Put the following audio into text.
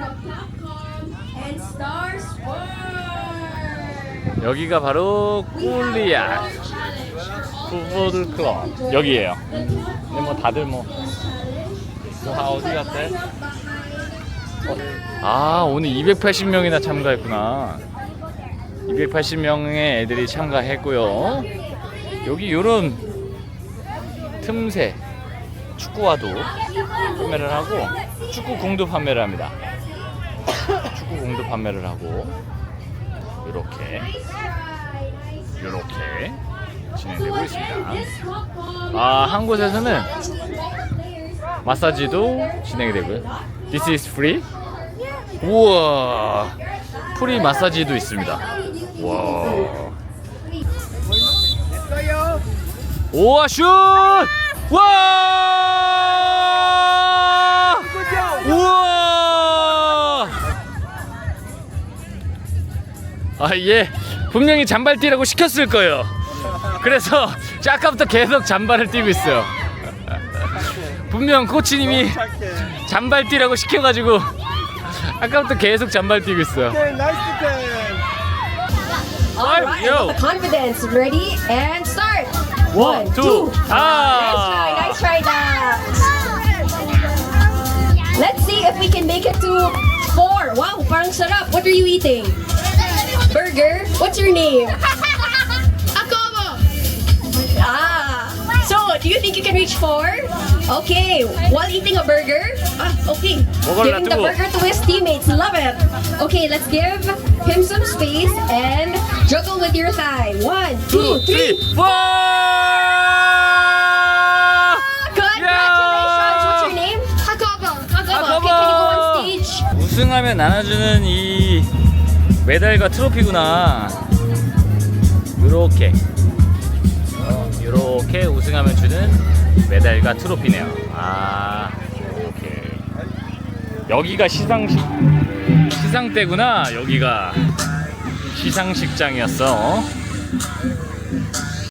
from Capcom and Star Sport. 여기가 바로 꿀리아 풋볼 클럽 여기에요. 근데 뭐 다들 뭐, 뭐 아, 어디 갔대? 아 오늘 280명이나 참가했구나. 280명의 애들이 참가했고요. 여기 요런 틈새 축구화도 판매를 하고 축구 공도 판매를 합니다. 축구공도 판매를 하고 이렇게 이렇게 진행되고 있습니다. 아, 한 곳에서는 마사지도 진행이 되고요. This is free? 우와, 프리 마사지도 있습니다. 와. 우와, 슛! 와! 아, 예. 분명히 잔발 뛰라고 시켰을 거예요. 그래서 아까부터 계속 잔발을 뛰고 있어요. 분명 코치님이 잔발 뛰라고 시켜가지고 아까부터 계속 잔발 뛰고 있어요. All right, yo. with the confidence, ready and start. One, two, Nice try, ah! nice try, Dax. Let's see if we can make it to four. Wow, parang sarap. What are you eating? Burger. What's your name? Ah. So, do you think you can reach four? Okay. While eating a burger? Ah, okay. 먹을라, Giving the 두고. burger to his teammates. Love it. Okay, let's give him some space and juggle with your thigh. One, two, three. 와! Congratulations. What's your name? Hakobo. Hakobo. Okay, can you go on stage? 우승하면 나눠주는 이 메달과 트로피구나. 요렇게. 어, 요렇게 우승하면 주는 메달과 트로피네요. 아, 이렇게. 여기가 시상식, 시상대구나. 여기가 시상식장이었어.